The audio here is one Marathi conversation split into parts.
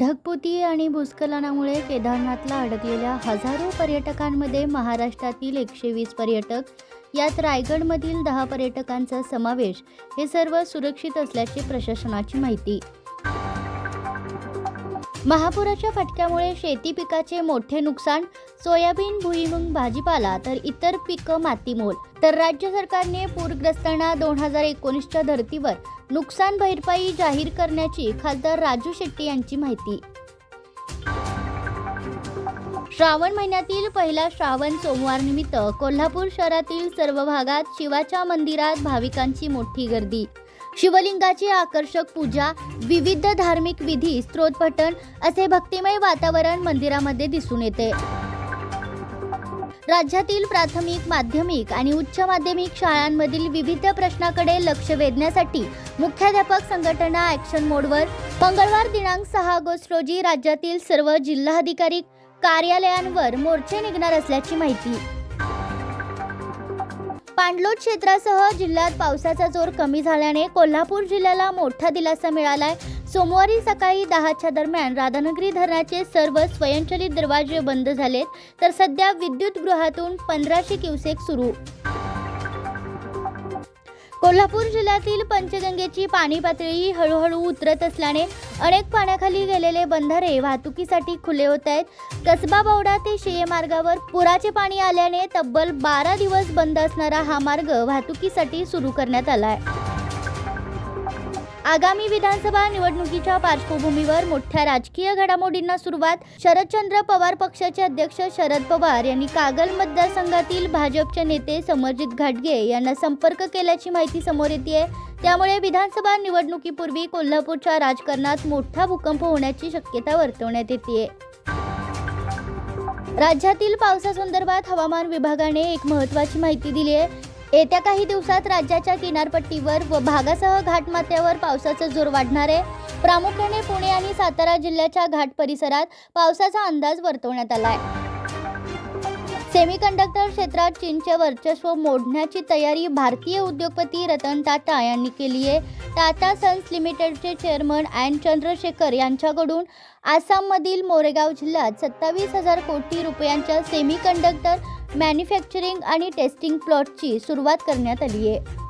ढगपुती आणि भूस्खलनामुळे केदारनाथला अडकलेल्या हजारो पर्यटकांमध्ये महाराष्ट्रातील एकशे वीस पर्यटक यात रायगडमधील दहा पर्यटकांचा समावेश हे सर्व सुरक्षित असल्याची प्रशासनाची माहिती. महापुराच्या फटक्यामुळे शेती पिकाचे मोठे नुकसान सोयाबीन भुईमुंग भाजीपाला तर इतर पिकं मातीमोल. तर राज्य सरकारने पूरग्रस्तांना दोन हजार एकोणीसच्या धर्तीवर नुकसान भरपाई जाहीर करण्याची खासदार राजू शेट्टी यांची माहिती. श्रावण महिन्यातील पहिला श्रावण सोमवार निमित्त कोल्हापूर शहरातील सर्व भागात शिवाच्या मंदिरात भाविकांची मोठी गर्दी. शिवलिंगाची आकर्षक पूजा विविध धार्मिक विधी स्त्रोतपठण असे भक्तिमय वातावरण मंदिरामध्ये दिसून येते. राज्यातील प्राथमिक माध्यमिक आणि उच्च माध्यमिक शाळांमधील विविध प्रश्नाकडे लक्ष वेधण्यासाठी मुख्याध्यापक संघटना ॲक्शन मोडवर मंगळवार दिनांक सहा ऑगस्ट रोजी राज्यातील सर्व जिल्हाधिकारी कार्यालयांवर मोर्चे निघणार असल्याची माहिती. पांडलोट क्षेत्रासह जिल्ह्यात पावसाचा जोर कमी झाल्याने कोल्हापूर जिल्ह्याला मोठा दिलासा मिळालाय. सोमवारी सकाळी दहाच्या दरम्यान राधानगरी धरणाचे सर्व स्वयंचलित दरवाजे बंद झालेत तर सध्या विद्युत गृहातून पंधराशे क्युसेक सुरू. कोल्हापूर जिल्ह्यातील पंचगंगेची पाणी पातळी हळूहळू उतरत असल्याने अनेक पाण्याखाली गेलेले बंधारे वाहतुकीसाठी खुले होत आहेत. कसबा बौडा ते शेये मार्गावर पुराचे पाणी आल्याने तब्बल बारा दिवस बंद असणारा हा मार्ग वाहतुकीसाठी सुरू करण्यात आला आहे आगामी विधानसभा निवडणुकीच्या पार्श्वभूमीवर मोठ्या राजकीय घडामोडींना सुरुवात शरदचंद्र पवार पक्षाचे अध्यक्ष शरद पवार यांनी कागल मतदारसंघातील भाजपचे नेते समरजित घाटगे यांना संपर्क केल्याची माहिती समोर येते त्यामुळे विधानसभा निवडणुकीपूर्वी कोल्हापूरच्या राजकारणात मोठा भूकंप होण्याची शक्यता वर्तवण्यात येते राज्यातील पावसासंदर्भात हवामान विभागाने एक महत्त्वाची माहिती दिली आहे येत्या काही दिवसात राज्याच्या किनारपट्टीवर व भागासह घाटमाथ्यावर पावसाचा जोर वाढणार आहे. प्रामुख्याने पुणे आणि सातारा जिल्ह्याच्या घाट परिसरात पावसाचा अंदाज वर्तवण्यात आला आहे. सेमीकंडक्टर क्षेत्रात चीनचे वर्चस्व मोडण्याची तयारी भारतीय उद्योगपती रतन टाटा यांनी केली आहे. टाटा सन्स लिमिटेडचे चेअरमन अँड चंद्रशेखर यांच्याकडून आसाममधील मोरेगाव जिल्ह्यात सत्तावीस हजार कोटी रुपयांच्या सेमीकंडक्टर मॅन्युफॅक्चरिंग आणि टेस्टिंग प्लॉटची सुरुवात करण्यात आली आहे.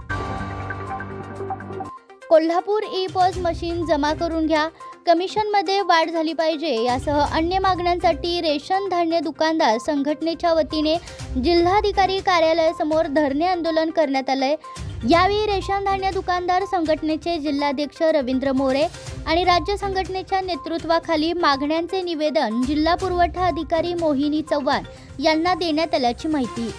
कोल्हापूर ई पॉज मशीन जमा करून घ्या. कमिशनमध्ये वाढ झाली पाहिजे. यासह अन्य मागण्यांसाठी रेशन धान्य दुकानदार संघटनेच्या वतीने जिल्हाधिकारी कार्यालयासमोर धरणे आंदोलन करण्यात आलं आहे यावेळी रेशन धान्य दुकानदार संघटनेचे जिल्हाध्यक्ष रवींद्र मोरे आणि राज्य संघटनेच्या नेतृत्वाखाली मागण्यांचे निवेदन जिल्हा पुरवठा अधिकारी मोहिनी चव्हाण यांना देण्यात आल्याची माहिती.